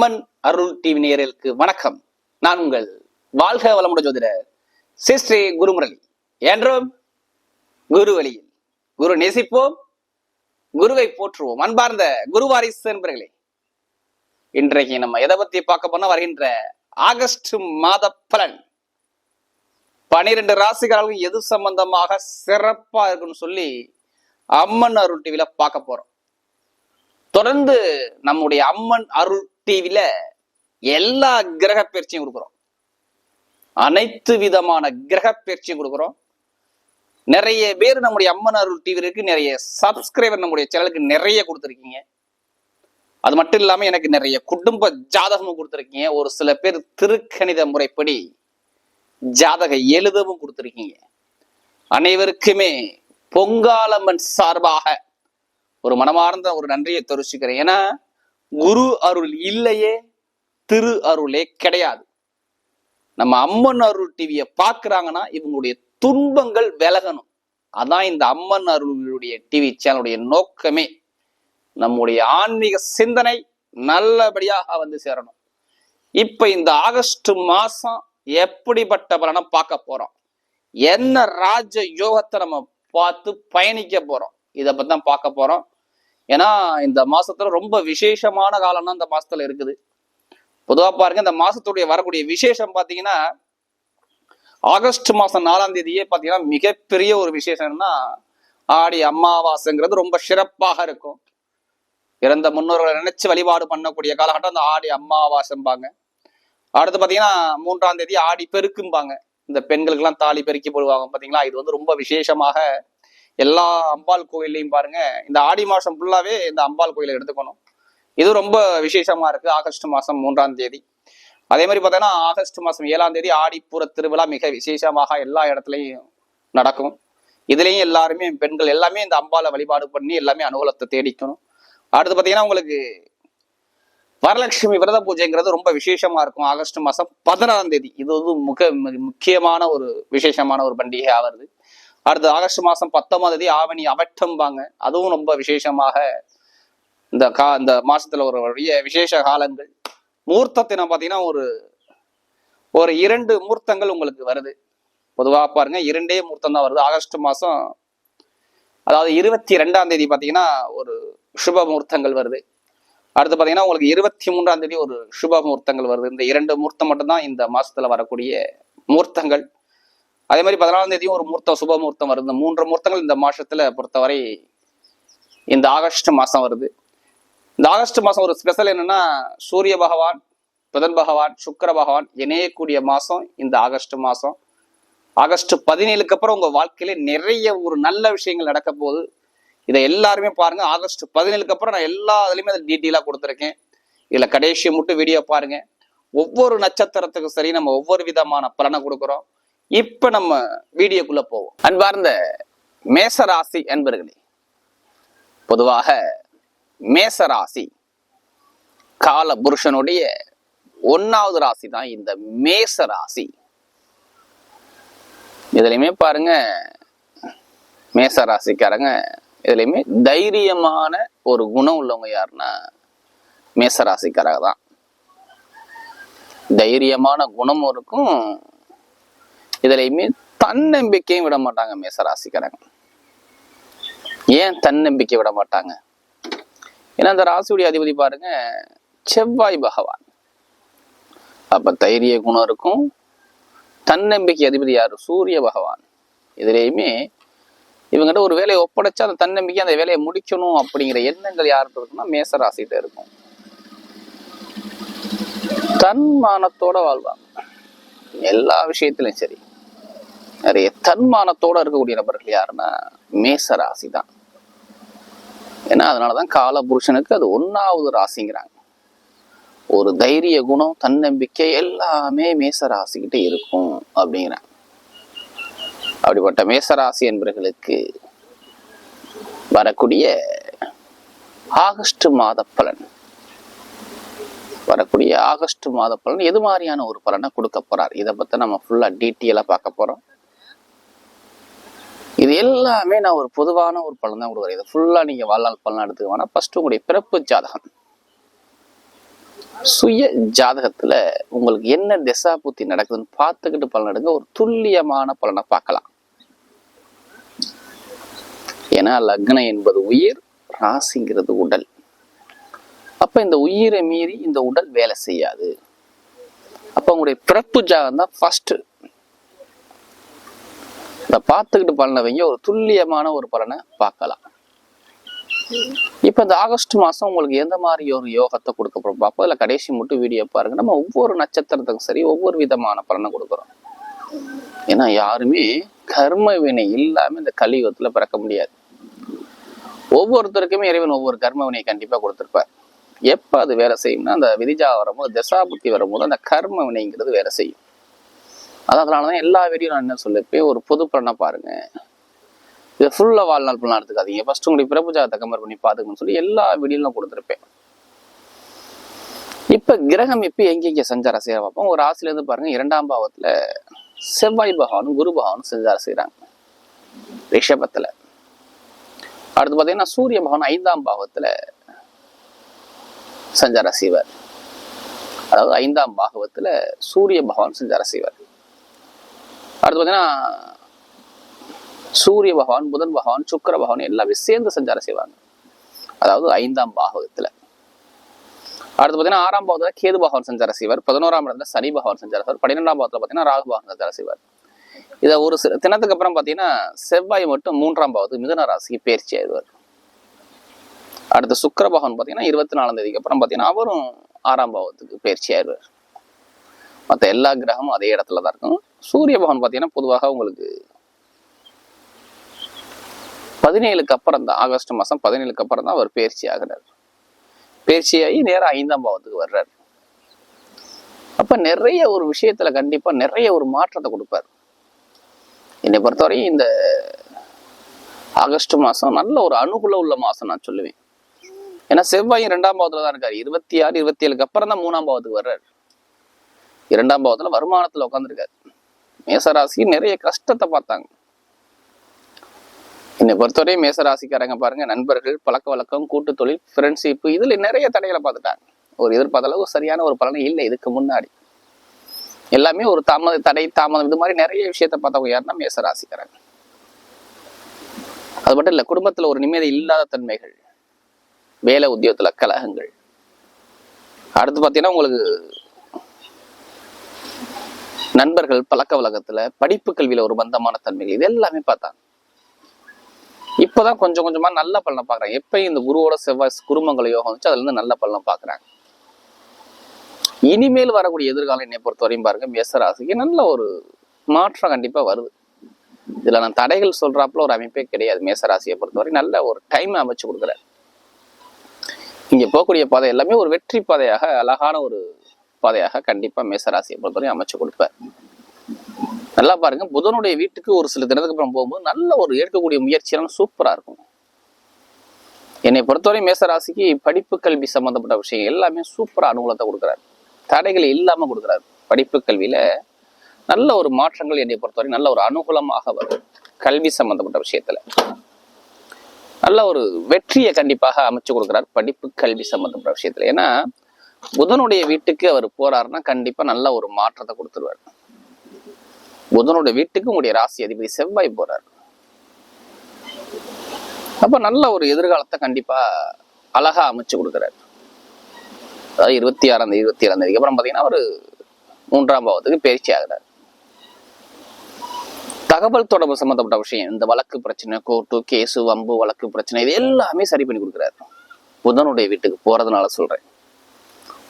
அம்மன் அருள் TV நேயர்களுக்கு வணக்கம். நான் உங்கள் வாழ்க வளமுட ஜோதிடர் சிஸ்ரீ குருமுரளி. என்றும் குரு வழியில். குரு நேசிப்போம் குருவை போற்றுவோம். அன்பார்ந்த குருவாரிசு என்பர்களே இன்றைக்கு நம்ம எதை பத்தி பார்க்க போனா வருகின்ற ஆகஸ்ட் மாத பலன். பனிரெண்டு ராசிக்காரர்களும் எது சம்பந்தமாக சிறப்பா இருக்குன்னு சொல்லி அம்மன் அருள் டிவில பார்க்க போறோம். தொடர்ந்து நம்முடைய அம்மன் அருள் டிவில எல்லா கிரக பயிற்சியும் கொடுக்குறோம். அனைத்து விதமான கிரக பயிற்சியும் கொடுக்குறோம். நிறைய பேர் நம்முடைய அம்மன் அருள் டிவிக்கு நிறைய சப்ஸ்கிரைபர் நம்முடைய சேனலுக்கு நிறைய கொடுத்துருக்கீங்க. அது மட்டும் இல்லாம எனக்கு நிறைய குடும்ப ஜாதகமும் கொடுத்துருக்கீங்க. ஒரு சில பேர் திருக்கணித முறைப்படி ஜாதக எழுதவும் கொடுத்துருக்கீங்க. அனைவருக்குமே பொங்காலம்மன் சார்பாக ஒரு மனமார்ந்த ஒரு நன்றியை தெரிவிச்சுக்கிறேன். ஏன்னா குரு அருள் இல்லையே திரு அருளே கிடையாது. நம்ம அம்மன் அருள் டிவியை பார்க்குறாங்கன்னா இவங்களுடைய துன்பங்கள் விலகணும். அதான் இந்த அம்மன் அருளுடைய டிவி சேனலுடைய நோக்கமே. நம்முடைய ஆன்மீக சிந்தனை நல்லபடியாக வந்து சேரணும். இப்ப இந்த ஆகஸ்ட் மாசம் எப்படிப்பட்ட பலனை பார்க்க போறோம்? என்ன ராஜ யோகத்தை நம்ம பார்த்து பயணிக்க போறோம்? இதை பத்தி தான் பார்க்க போறோம். ஏன்னா இந்த மாசத்துல ரொம்ப விசேஷமான காலம்னா இந்த மாசத்துல இருக்குது. பொதுவா பாருங்க இந்த மாசத்துடைய வரக்கூடிய விசேஷம் பாத்தீங்கன்னா ஆகஸ்ட் மாசம் நாலாம் தேதியே பாத்தீங்கன்னா மிகப்பெரிய ஒரு விசேஷம்னா ஆடி அமாவாசைங்கிறது ரொம்ப சிறப்பாக இருக்கும். இறந்த முன்னோர்களை நினைச்சு வழிபாடு பண்ணக்கூடிய காலகட்டம் அந்த ஆடி அமாவாசைம்பாங்க. அடுத்து பாத்தீங்கன்னா மூன்றாம் தேதி ஆடி பெருக்கும்பாங்க. இந்த பெண்களுக்கெல்லாம் தாலி பெருக்கி போடுவாங்க பாத்தீங்களா? இது வந்து ரொம்ப விசேஷமாக எல்லா அம்பாள் கோயில்லையும் பாருங்க இந்த ஆடி மாசம் ஃபுல்லாவே இந்த அம்பாள் கோயிலை எடுத்துக்கணும். இது ரொம்ப விசேஷமா இருக்கு ஆகஸ்ட் மாசம் மூன்றாம் தேதி. அதே மாதிரி பார்த்தோன்னா ஆகஸ்ட் மாசம் ஏழாம் தேதி ஆடிப்புற திருவிழா மிக விசேஷமாக எல்லா இடத்துலையும் நடக்கும். இதுலேயும் எல்லாருமே பெண்கள் எல்லாமே இந்த அம்பாளை வழிபாடு பண்ணி எல்லாமே அனுகூலத்தை தேடிக்கணும். அடுத்து பார்த்தீங்கன்னா உங்களுக்கு வரலட்சுமி விரத பூஜைங்கிறது ரொம்ப விசேஷமா இருக்கும் ஆகஸ்ட் மாசம் பதினாறாம் தேதி. இது வந்து முக முக்கியமான ஒரு விசேஷமான ஒரு பண்டிகை ஆகிறது அடுத்து ஆகஸ்ட் மாதம் பத்தொன்பதாம் தேதி ஆவணி அவட்டம்பாங்க. அதுவும் ரொம்ப விசேஷமாக இந்த கா இந்த மாசத்துல ஒரு வழிய விசேஷ காலங்கள். மூர்த்தத்தின பார்த்தீங்கன்னா ஒரு ஒரு இரண்டு மூர்த்தங்கள் உங்களுக்கு வருது. பொதுவாக பாருங்க இரண்டே மூர்த்தம் தான் வருது. ஆகஸ்ட் மாதம் அதாவது இருபத்தி ரெண்டாம் தேதி பார்த்தீங்கன்னா ஒரு சுப முகூர்த்தங்கள் வருது. அடுத்து பார்த்தீங்கன்னா உங்களுக்கு இருபத்தி மூன்றாம் தேதி ஒரு சுப முகூர்த்தங்கள் வருது. இந்த இரண்டு முகூர்த்தம் மட்டும்தான் இந்த மாசத்துல வரக்கூடிய முகூர்த்தங்கள் அதே மாதிரி பதினாலாம் தேதியும் ஒரு முகூர்த்தம் சுப முகூர்த்தம் வருது. மூன்று முகூர்த்தங்கள் இந்த மாசத்துல பொறுத்தவரை இந்த ஆகஸ்ட் மாசம் வருது. இந்த ஆகஸ்ட் மாசம் ஒரு ஸ்பெஷல் என்னன்னா சூரிய பகவான் புதன் பகவான் சுக்கர பகவான் இணையக்கூடிய மாசம் இந்த ஆகஸ்ட் மாசம். ஆகஸ்ட் பதினேழுக்கு அப்புறம் உங்க வாழ்க்கையில நிறைய ஒரு நல்ல விஷயங்கள் நடக்க போகுது. இதை எல்லாருமே பாருங்க. ஆகஸ்ட் பதினேழுக்கு அப்புறம் நான் எல்லா இதுலயுமே அதை டீட்டெயிலா கொடுத்துருக்கேன். இதுல கடைசி மட்டும் வீடியோ பாருங்க. ஒவ்வொரு நட்சத்திரத்துக்கும் சரி நம்ம ஒவ்வொரு விதமான பலனை கொடுக்குறோம். இப்ப நம்ம வீடியோக்குள்ள போவோம். அன்பார்ந்த மேசராசி என்பர்களே பொதுவாக மேசராசி கால புருஷனுடைய ஒன்னாவது ராசி தான் இந்த மேச ராசி இதுலயுமே பாருங்க மேச ராசிக்காரங்க இதுலயுமே தைரியமான ஒரு குணம் உள்ளவங்க யாருன்னா மேச ராசிக்காரங்க தான். தைரியமான குணமும் இருக்கும் இதுலயுமே தன்னம்பிக்கையும் விட மாட்டாங்க மேசராசிக்காரங்க ஏன் தன்னம்பிக்கை விட மாட்டாங்க ஏன்னா அந்த ராசியுடைய அதிபதி பாருங்க செவ்வாய் பகவான். அப்ப தைரிய குணம் இருக்கும். தன்னம்பிக்கை அதிபதி யாரு? சூரிய பகவான். இதுலேயுமே இவங்ககிட்ட ஒரு வேலையை ஒப்படைச்சா அந்த தன்னம்பிக்கை அந்த வேலையை முடிக்கணும் அப்படிங்கிற எண்ணங்கள் யார்கிட்ட இருக்குன்னா மேச ராசிகிட்ட இருக்கும். தன்மானத்தோட வாழ்வாங்க. எல்லா விஷயத்திலும் சரி. நிறைய தன்மானத்தோட இருக்கக்கூடிய நபர்கள் யாருன்னா மேச ராசி தான் ஏன்னா அதனாலதான் கால புருஷனுக்கு அது ஒன்னாவது ராசிங்கிறாங்க. ஒரு தைரிய குணம் தன்னம்பிக்கை எல்லாமே மேச ராசிக்கிட்ட இருக்கும் அப்படிங்கிறாங்க. அப்படிப்பட்ட மேசராசி என்பவர்களுக்கு வரக்கூடிய ஆகஸ்ட் மாத பலன். வரக்கூடிய ஆகஸ்ட் மாத பலன் எது மாதிரியான ஒரு பலனை கொடுக்க போறார்? இதை பத்தி நம்ம ஃபுல்லா டீட்டெயிலா பார்க்க போறோம். இது எல்லாமே நான் ஒரு பொதுவான ஒரு பலன் தான் கொடுக்குறேன். இதை ஃபுல்லா நீங்க வாழ்நாள் பலன் எடுத்துக்க வேணா ஃபர்ஸ்ட் உங்களுடைய பிறப்பு ஜாதகம். சுய ஜாதகத்துல உங்களுக்கு என்ன திசா புத்தி நடக்குதுன்னு பார்த்துக்கிட்டு பலன் எடுங்க. ஒரு துல்லியமான பலனை பார்க்கலாம். ஏன்னா லக்னம் என்பது உயிர் ராசிங்கிறது உடல். அப்ப இந்த உயிரை மீறி இந்த உடல் வேலை செய்யாது. அப்ப உங்களுடைய பிறப்பு ஜாதகம் தான் ஃபர்ஸ்ட் அதை பார்த்துக்கிட்டு பலனை வைங்க ஒரு துல்லியமான ஒரு பலனை பார்க்கலாம். இப்ப இந்த ஆகஸ்ட் மாசம் உங்களுக்கு எந்த மாதிரி ஒரு யோகத்தை கொடுக்க போகிறோம் பார்ப்போம். இல்லை கடைசி மட்டும் வீடியோ பாருங்க. நம்ம ஒவ்வொரு நட்சத்திரத்துக்கும் சரி ஒவ்வொரு விதமான பலனை கொடுக்குறோம். ஏன்னா யாருமே கர்ம வினை இல்லாம இந்த கலியுகத்துல பிறக்க முடியாது. ஒவ்வொருத்தருக்குமே இறைவன் ஒவ்வொரு கர்ம வினையை கண்டிப்பா கொடுத்துருப்பார். எப்ப அது வேலை செய்யும்னா அந்த விதிஜா வரும்போது தசாபுத்தி வரும்போது அந்த கர்ம வினைங்கிறது வேலை செய்யும். அதனால தான் எல்லா வீடியோ நான் என்ன சொல்லிருப்பேன் ஒரு பொது பலனை பாருங்க. இதை ஃபுல்லா வாழ்நாள் பலனாக எடுத்துக்காதீங்க ஃபர்ஸ்ட் உங்களுக்கு பிறப்பு ஜாதகத்தை கம்பேர் பண்ணி பார்த்துக்கணும்னு சொல்லி எல்லா வீடியோலும் நான் கொடுத்துருப்பேன். இப்ப கிரகம் இப்ப எங்கெங்கே சஞ்சாரம் செய்ய பார்ப்போம் ஒரு ஆசிலேருந்து இருந்து பாருங்க இரண்டாம் பாவத்துல செவ்வாய் பகவானும் குரு பகவானும் சஞ்சாரம் செய்கிறாங்க ரிஷபத்தில். அடுத்து பாத்தீங்கன்னா சூரிய பகவான் ஐந்தாம் பாவத்துல சஞ்சாரம் செய்வார். அதாவது ஐந்தாம் பாகவத்தில் சூரிய பகவான் சஞ்சாரம் செய்வார். அடுத்து பாத்தீங்கன்னா சூரிய பகவான் புதன் பகவான் சுக்கர பகவான் எல்லாமே சேர்ந்து சஞ்சாரம் செய்வாங்க. அதாவது ஐந்தாம் பாகவத்துல அடுத்து பாத்தீங்கன்னா ஆறாம் பாவத்தில் கேது பகவான் சஞ்சாரம் செய்வார். பதினோராம் இடத்துல சனி பகவான் சஞ்சாரம் செய்வார். பன்னிரெண்டாம் பாவத்தில் பாத்தீங்கன்னா ராகு பகவான் சஞ்சாரம் செய்வார். இதை ஒரு சில தினத்துக்கு அப்புறம் பாத்தீங்கன்னா செவ்வாய் மட்டும் மூன்றாம் பாவத்துக்கு மிதன ராசிக்கு பயிற்சி ஆயிடுவார். அடுத்து சுக்கர பகவான் பாத்தீங்கன்னா இருபத்தி நாலாம் தேதிக்கு அப்புறம் பார்த்தீங்கன்னா அவரும் ஆறாம் பாவத்துக்கு பயிற்சி ஆயிடுவார். மற்ற எல்லா கிரகமும் அதே இடத்துல தான் இருக்கும். சூரிய பகவான் பாத்தீங்கன்னா பொதுவாக உங்களுக்கு பதினேழுக்கு அப்புறம் தான் ஆகஸ்ட் மாசம் பதினேழுக்கு அப்புறம் தான் அவர் பயிற்சி ஆகிறார். பயிற்சியாகி நேராக ஐந்தாம் பாவத்துக்கு வர்றார். அப்ப நிறைய ஒரு விஷயத்துல கண்டிப்பா நிறைய ஒரு மாற்றத்தை கொடுப்பார். என்னை பொறுத்தவரையும் இந்த ஆகஸ்ட் மாசம் நல்ல ஒரு அனுகூல உள்ள மாசம் நான் சொல்லுவேன். ஏன்னா செவ்வாயும் இரண்டாம் பாவத்தில் தான் இருக்காரு. இருபத்தி ஆறு இருபத்தி ஏழுக்கு அப்புறம் தான் மூணாம் பாவத்துக்கு வர்றாரு. இரண்டாம் பாவத்தில் வருமானத்துல உட்காந்துருக்காரு மேசராசி நிறைய கஷ்டத்தை பார்த்தாங்க. என்னை பொறுத்தவரை மேசராசிக்காரங்க பாருங்க நண்பர்கள் பழக்க வழக்கம் கூட்டு தொழில் ஃப்ரெண்ட்ஷிப் இதுல நிறைய தடைகளை பார்த்துட்டாங்க. ஒரு எதிர்பார்த்த அளவு சரியான ஒரு பலனை இல்லை இதுக்கு முன்னாடி. எல்லாமே ஒரு தாமத தடை தாமதம் இது மாதிரி நிறைய விஷயத்த பார்த்தவங்க யாருன்னா மேசராசிக்காரங்க. அது மட்டும் இல்ல குடும்பத்துல ஒரு நிம்மதி இல்லாத தன்மைகள் வேலை உத்தியோகத்துல கலகங்கள். அடுத்து பாத்தீங்கன்னா உங்களுக்கு நண்பர்கள் பழக்க வழக்கத்துல படிப்பு கல்வியில ஒரு பந்தமான தன்மைகள் இது எல்லாமே பார்த்தாங்க. இப்பதான் கொஞ்சம் கொஞ்சமா நல்ல பலனை பாக்குறாங்க எப்பயும் இந்த குருவோட செவ்வாய் குருமங்கள யோகம் வந்துச்சு அதுல இருந்து நல்ல பலனை பாக்குறாங்க இனிமேல் வரக்கூடிய எதிர்காலம் என்னை பொறுத்தவரையும் பாருங்க மேசராசிக்கு நல்ல ஒரு மாற்றம் கண்டிப்பா வருது. இதுல நான் தடைகள் சொல்றாப்புல ஒரு அமைப்பே கிடையாது. மேசராசியை பொறுத்தவரை நல்ல ஒரு டைம் அமைச்சு கொடுக்குறேன் இங்க போகக்கூடிய பாதை எல்லாமே ஒரு வெற்றி பாதையாக அழகான ஒரு பாதையாக கண்டிப்பா மேசராசியை பொறுத்தவரை அமைச்சு கொடுப்பார். நல்லா பாருங்க புதனுடைய வீட்டுக்கு ஒரு சில தினத்துக்கு அப்புறம் போகும்போது நல்ல ஒரு எடுக்கக்கூடிய முயற்சியெல்லாம் சூப்பரா இருக்கும். என்னை பொறுத்தவரை மேசராசிக்கு படிப்பு கல்வி சம்பந்தப்பட்ட விஷயம் எல்லாமே சூப்பரா அனுகூலத்தை கொடுக்குறாரு. தடைகள் இல்லாம கொடுக்குறாரு. படிப்பு கல்வியில நல்ல ஒரு மாற்றங்கள் என்னை பொறுத்தவரை நல்ல ஒரு அனுகூலமாக வரும். கல்வி சம்பந்தப்பட்ட விஷயத்துல. நல்ல ஒரு வெற்றியை கண்டிப்பாக அமைச்சு கொடுக்குறார் படிப்பு கல்வி சம்பந்தப்பட்ட விஷயத்துல. ஏன்னா புதனுடைய வீட்டுக்கு அவர் போறாருன்னா கண்டிப்பா நல்ல ஒரு மாற்றத்தை கொடுத்துருவார். புதனுடைய வீட்டுக்கு உங்களுடைய ராசி அதிபதி செவ்வாய் போறார். அப்ப நல்ல ஒரு எதிர்காலத்தை கண்டிப்பா அழகா அமைச்சு கொடுக்குறாரு. அதாவது இருபத்தி ஆறாம் தேதி இருபத்தி ஏழாம் தேதிக்கு அப்புறம் பாத்தீங்கன்னா ஒரு மூன்றாம் பாவத்துக்கு பயிற்சி ஆகிறார். தகவல் தொடர்பு சம்பந்தப்பட்ட விஷயம் இந்த வழக்கு பிரச்சனை கோர்ட்டு கேஸு வம்பு வழக்கு பிரச்சனை இது எல்லாமே சரி பண்ணி கொடுக்குறாரு. புதனுடைய வீட்டுக்கு போறதுனால சொல்றேன்.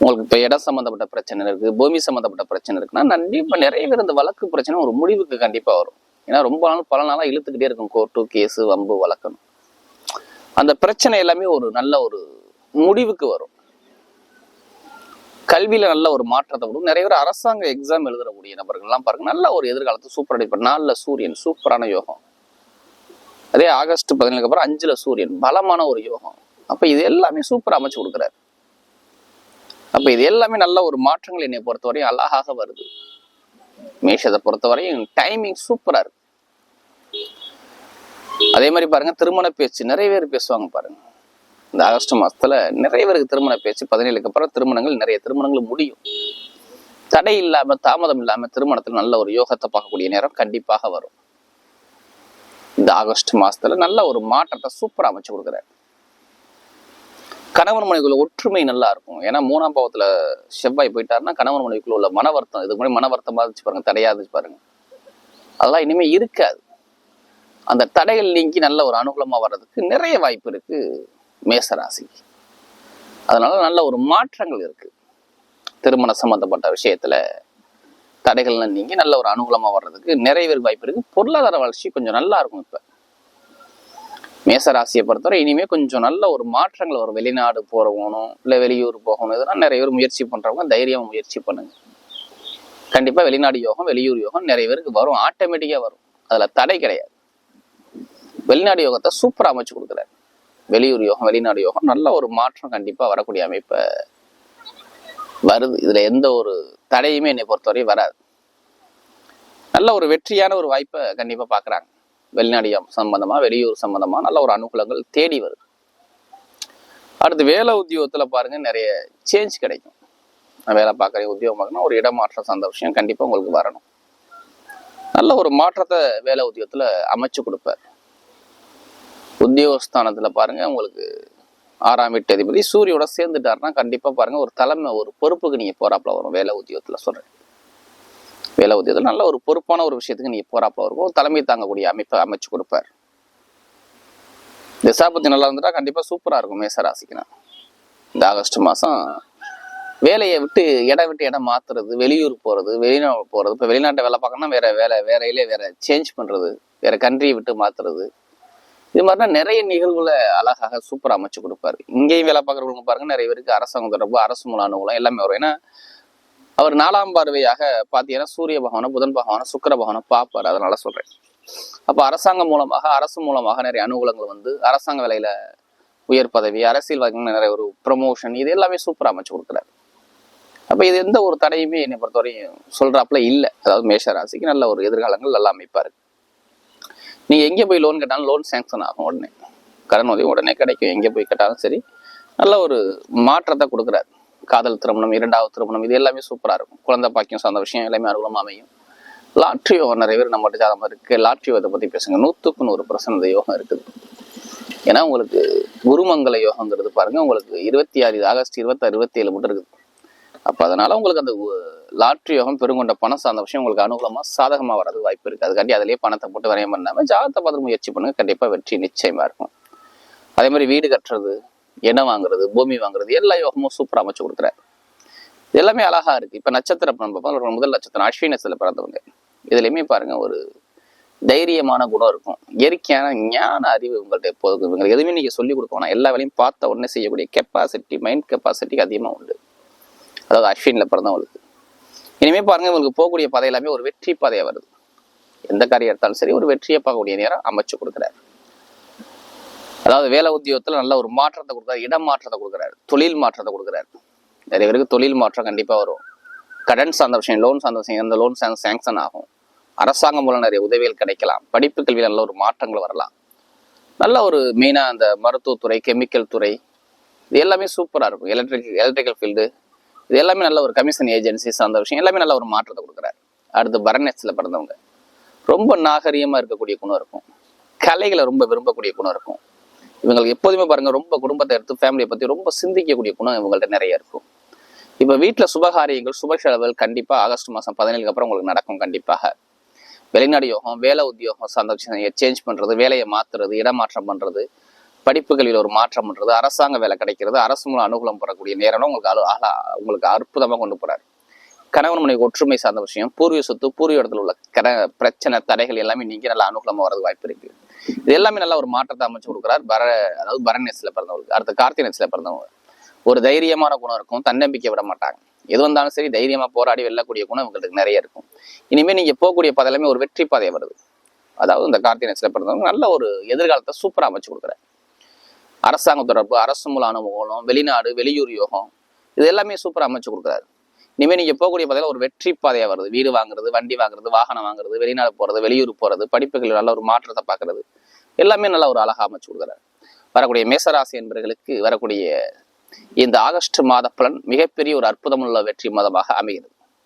உங்களுக்கு இப்போ இடம் சம்பந்தப்பட்ட பிரச்சனை இருக்கு பூமி சம்பந்தப்பட்ட பிரச்சனை இருக்குன்னா கண்டிப்பா நிறைய பேர் இந்த வழக்கு பிரச்சனை ஒரு முடிவுக்கு கண்டிப்பா வரும். ஏன்னா ரொம்ப நாள் பல நாளா இழுத்துக்கிட்டே இருக்கும் கோர்ட்டு கேஸு வம்பு வழக்கணும் அந்த பிரச்சனை எல்லாமே ஒரு நல்ல ஒரு முடிவுக்கு வரும். கல்வியில நல்ல ஒரு மாற்றத்தை கொடுக்கும். நிறைய பேர் அரசாங்க எக்ஸாம் எழுதக்கூடிய நபர்கள்லாம் பாருங்க நல்ல ஒரு எதிர்காலத்தை சூப்பர் அடிப்பார் நாலுல சூரியன் சூப்பரான யோகம். அதே ஆகஸ்ட் பதினேழுக்கு அப்புறம் அஞ்சுல சூரியன் பலமான ஒரு யோகம். அப்போ இது எல்லாமே சூப்பராக அமைச்சு கொடுக்குறாரு. அப்ப இது எல்லாமே நல்ல ஒரு மாற்றங்கள் என்னை பொறுத்தவரையும் அழகாக வருது. மேஷத்தை பொறுத்தவரையும் டைமிங் சூப்பரா இருக்கு. அதே மாதிரி பாருங்க திருமண பேச்சு நிறைய பேர் பேசுவாங்க பாருங்க. இந்த ஆகஸ்ட் மாசத்துல நிறைய பேருக்கு திருமண பேச்சு பதினேழுக்கு அப்புறம் திருமணங்கள் நிறைய திருமணங்கள் முடியும். தடை இல்லாம தாமதம் இல்லாம திருமணத்துல நல்ல ஒரு யோகத்தை பார்க்கக்கூடிய நேரம் கண்டிப்பாக வரும். இந்த ஆகஸ்ட் மாசத்துல நல்ல ஒரு மாற்றத்தை சூப்பரா அமைச்சு கொடுக்குறாரு. கணவன் மனைவிக்குள்ள ஒற்றுமை நல்லா இருக்கும். ஏன்னா மூணாம் பாவத்துல செவ்வாய் போயிட்டாருன்னா கணவன் மனைவிக்குள்ள உள்ள மன வருத்தம் இதுக்கு முன்னாடி மன வருத்தம் பாதிச்சு பாருங்க தடையாதுச்சு பாருங்க. அதெல்லாம் இனிமே இருக்காது. அந்த தடைகள் நீங்கி நல்ல ஒரு அனுகூலமா வர்றதுக்கு நிறைய வாய்ப்பு இருக்கு மேசராசிக்கு. அதனால நல்ல ஒரு மாற்றங்கள் இருக்கு. திருமண சம்பந்தப்பட்ட விஷயத்துல தடைகள்லாம் நீங்கி நல்ல ஒரு அனுகூலமா வர்றதுக்கு நிறைய பேருக்கு வாய்ப்பு இருக்கு. பொருளாதார வளர்ச்சி கொஞ்சம் நல்லா இருக்கும் இப்போ. மேசராசியை பொறுத்தவரை இனிமே கொஞ்சம் நல்ல ஒரு மாற்றங்கள் வரும். வெளிநாடு போறவனும் இல்ல வெளியூர் போகணும் இதெல்லாம் நிறைய பேர் முயற்சி பண்றவங்க தைரியம் முயற்சி பண்ணுங்க. கண்டிப்பா வெளிநாடு யோகம் வெளியூர் யோகம் நிறைய பேருக்கு வரும். ஆட்டோமேட்டிக்கா வரும். அதுல தடை கிடையாது. வெளிநாடு யோகத்தை சூப்பராக அமைச்சு கொடுக்குறாரு. வெளியூர் யோகம் வெளிநாடு யோகம் நல்ல ஒரு மாற்றம் கண்டிப்பா வரக்கூடிய அமைப்பை வருது. இதுல எந்த ஒரு தடையுமே என்னை பொறுத்தவரை வராது. நல்ல ஒரு வெற்றியான ஒரு வாய்ப்பை கண்டிப்பா பாக்குறாங்க வெளிநாடு சம்பந்தமா வெளியூர் சம்பந்தமா நல்ல ஒரு அனுகூலங்கள் தேடி வருது. அடுத்து வேலை உத்தியோகத்துல பாருங்க நிறைய சேஞ்ச் கிடைக்கும். நான் வேலை பார்க்குற உத்தியோகம் பார்க்கணும் ஒரு இடமாற்றம் சார்ந்த விஷயம் கண்டிப்பா உங்களுக்கு வரணும். நல்ல ஒரு மாற்றத்தை வேலை உத்தியோகத்துல அமைச்சு கொடுப்பார். உத்தியோகஸ்தானத்தில் பாருங்க உங்களுக்கு ஆறாம் வீட்டு அதிபதி சூரியோட சேர்ந்துட்டாருன்னா கண்டிப்பா பாருங்க ஒரு தலைமை ஒரு பொறுப்புக்கு நீங்க போறாப்புல வரும் வேலை உத்தியோகத்துல சொல்றேன். வேலை உத்தியோகத்துல நல்ல ஒரு பொறுப்பான ஒரு விஷயத்துக்கு நீ போறாப்பில் இருக்கும். தலைமை தாங்கக்கூடிய அமைப்பை அமைச்சு கொடுப்பார். திசாபத்தி நல்லா இருந்துட்டா கண்டிப்பா சூப்பரா இருக்கும் மேசராசிக்குனா இந்த ஆகஸ்ட் மாசம் வேலையை விட்டு இடம் விட்டு இடம் மாத்துறது வெளியூர் போறது வெளிநாடு போறது இப்போ வெளிநாட்டை வேலை பார்க்கணும்னா வேற வேலை வேறையிலே வேற சேஞ்ச் பண்றது வேற கண்ட்ரியை விட்டு மாத்துறது. இது மாதிரினா நிறைய நிகழ்வுகளை அழகாக சூப்பரா அமைச்சு கொடுப்பாரு. இங்கேயும் வேலை பார்க்குறவங்க பாருங்க நிறைய பேருக்கு அரசாங்க தொடர்பு அரசு மூலம் அனுகூலம் எல்லாமே வரும். ஏன்னா அவர் நாலாம் பார்வையாக பார்த்தீங்கன்னா சூரிய பகவானை புதன் பகவானை சுக்கர பகவானை பார்ப்பார். அதனால சொல்றேன். அப்போ அரசாங்கம் மூலமாக அரசு மூலமாக நிறைய அனுகூலங்கள் வந்து அரசாங்க வேலையில உயர் பதவி அரசியல்வாதிகள் நிறைய ஒரு ப்ரொமோஷன் இது எல்லாமே சூப்பராக அமைச்சு கொடுக்குறாரு. அப்போ இது எந்த ஒரு தடையுமே என்னை பொறுத்தவரையும் சொல்றாப்புல இல்லை. அதாவது மேஷ ராசிக்கு நல்ல ஒரு எதிர்காலங்கள் நல்லா அமைப்பாரு. நீங்க எங்கே போய் லோன் கேட்டாலும் லோன் சேங்ஷன் ஆகும் உடனே. கடன் உதவி உடனே கிடைக்கும். எங்கே போய் கேட்டாலும் சரி நல்ல ஒரு மாற்றத்தை கொடுக்குறாரு. காதல் திருமணம் இரண்டாவது திருமணம் இது எல்லாமே சூப்பராக இருக்கும். குழந்தை பாக்கியம் சார்ந்த விஷயம் எல்லாமே அனுகூலமா அமையும். லாட்ரி யோகம் நிறைய பேர் நம்மகிட்ட ஜாதகம் இருக்கு. லாட்ரி யோகத்தை பத்தி பேசுங்க. நூத்துக்கு நூறு பர்சன்ட் யோகம் இருக்குது. ஏன்னா உங்களுக்கு குருமங்கல யோகங்கிறது பாருங்க உங்களுக்கு இருபத்தி ஆறு ஆகஸ்ட் இருபத்தாறு இருபத்தி ஏழு மட்டும் இருக்குது. அப்போ அதனால உங்களுக்கு அந்த லாட்ரி யோகம் பெருங்கொண்ட பணம் சார்ந்த விஷயம் உங்களுக்கு அனுகூலமாக சாதகமாக வரது வாய்ப்பு இருக்குது அதுக்காண்டி அதிலேயே பணத்தை போட்டு வரையம் பண்ணாமல் ஜாதகத்தை பார்த்து முயற்சி பண்ணுங்க. கண்டிப்பாக வெற்றி நிச்சயமாக இருக்கும். அதே மாதிரி வீடு கட்டுறது இடம் வாங்குறது பூமி வாங்குறது எல்லா யோகமும் சூப்பராக அமைச்சு கொடுக்குறாரு. எல்லாமே அழகா இருக்கு. இப்போ நட்சத்திரம் பார்ப்போம். முதல் நட்சத்திரம் அஸ்வினத்தில் பிறந்தவங்க. இதுலையுமே பாருங்க ஒரு தைரியமான குணம் இருக்கும். இயற்கையான ஞான அறிவு உங்கள்கிட்ட எப்போது இவங்களுக்கு எதுவுமே நீங்கள் சொல்லி கொடுக்கணும் எல்லா வேலையும் பார்த்த உடனே செய்யக்கூடிய கெப்பாசிட்டி மைண்ட் கெப்பாசிட்டி அதிகமாக உண்டு. அதாவது அஸ்வினில் பிறந்தவங்களுக்கு. இனிமேல் பாருங்க இவங்களுக்கு போகக்கூடிய பாதை எல்லாமே ஒரு வெற்றி பதையாக வருது. எந்த காரியம் எடுத்தாலும் சரி ஒரு வெற்றியை பார்க்கக்கூடிய நேரம் அமைச்சு கொடுக்குறாரு. அதாவது வேலை உத்தியோகத்தில் நல்ல ஒரு மாற்றத்தை கொடுக்குறாரு இடம் மாற்றத்தை கொடுக்குறாரு தொழில் மாற்றத்தை கொடுக்குறாரு. நிறைய பேருக்கு தொழில் மாற்றம் கண்டிப்பாக வரும். கடன் சார்ந்த விஷயம் லோன் சார்ந்த விஷயம் அந்த லோன் சேங்ஷன் ஆகும். அரசாங்கம் மூலம் நிறைய உதவிகள் கிடைக்கலாம். படிப்பு கல்வியில் நல்ல ஒரு மாற்றங்கள் வரலாம். நல்ல ஒரு மெயினாக அந்த மருத்துவத்துறை கெமிக்கல் துறை இது எல்லாமே சூப்பராக இருக்கும். எலக்ட்ரிக் எலக்ட்ரிக்கல் ஃபீல்டு இது எல்லாமே நல்ல ஒரு கமிஷன் ஏஜென்சி சார்ந்த விஷயம் எல்லாமே நல்ல ஒரு மாற்றத்தை கொடுக்குறாரு. அடுத்து பரணத்தில் பிறந்தவங்க. ரொம்ப நாகரீகமாக இருக்கக்கூடிய குணம் இருக்கும். கலைகளை ரொம்ப விரும்பக்கூடிய குணம் இருக்கும். இவங்களுக்கு எப்போதுமே பாருங்க ரொம்ப குடும்பத்தை எடுத்து ஃபேமிலியை பத்தி ரொம்ப சிந்திக்கக்கூடிய குணம் இவங்கள்ட்ட நிறைய இருக்கும். இப்ப வீட்டுல சுபகாரியங்கள் சுப செலவுகள் கண்டிப்பா ஆகஸ்ட் மாசம் பதினேழுக்கு அப்புறம் உங்களுக்கு நடக்கும் கண்டிப்பாக. வெளிநாடு யோகம் வேலை உத்தியோகம் சார்ந்த விஷயம் சேஞ்ச் பண்றது வேலையை மாத்துறது இடமாற்றம் பண்றது படிப்புகளில் ஒரு மாற்றம் பண்றது அரசாங்க வேலை கிடைக்கிறது அரசு மூலம் அனுகூலம் பெறக்கூடிய நேரம் உங்களுக்கு அலு உங்களுக்கு அற்புதமா கொண்டு போறாரு. கணவன் மனைவி ஒற்றுமை சார்ந்த விஷயம் பூர்வீக சொத்து பூர்வீக இடத்துல உள்ள கட பிரச்சனை தடைகள் எல்லாமே நீங்க நல்ல அனுகூலமா வரது வாய்ப்பு இருக்கு. இது எல்லாமே நல்ல ஒரு மாற்றத்தை அமைச்சு கொடுக்குறாரு. பர அதாவது பரநேசில பிறந்தவங்களுக்கு அடுத்த கார்த்திகை நேசில பிறந்தவங்க ஒரு தைரியமான குணம் இருக்கும் தன்னம்பிக்கை விட மாட்டாங்க. எது வந்தாலும் சரி தைரியமா போராடி வெல்லக்கூடிய குணம் இவங்களுக்கு நிறைய இருக்கும். இனிமே நீங்க போகக்கூடிய பதையிலுமே ஒரு வெற்றி பாதை வருது. அதாவது இந்த கார்த்திகை பிறந்தவங்க நல்ல ஒரு எதிர்காலத்தை சூப்பரா அமைச்சு கொடுக்குறாரு. அரசாங்க தொடர்பு அரசு மூல அனுபவம் வெளிநாடு வெளியூர் யோகம் இது எல்லாமே சூப்பரா அமைச்சு கொடுக்குறாரு. இனிமே நீங்க போகக்கூடிய பாதையில ஒரு வெற்றி பாதையாக வருது. வீடு வாங்குறது வண்டி வாங்குறது வாகனம் வாங்குறது வெளிநாடு போறது வெளியூர் போறது படிப்புகள் நல்ல ஒரு மாற்றத்தை பார்க்கறது. எல்லாமே நல்ல ஒரு அழகா அமைச்சு கொடுக்குறாரு. வரக்கூடிய மேசராசி என்பவர்களுக்கு வரக்கூடிய இந்த ஆகஸ்ட் மாத பலன் மிகப்பெரிய ஒரு அற்புதமுள்ள வெற்றி மாதமாக அமைகிறது.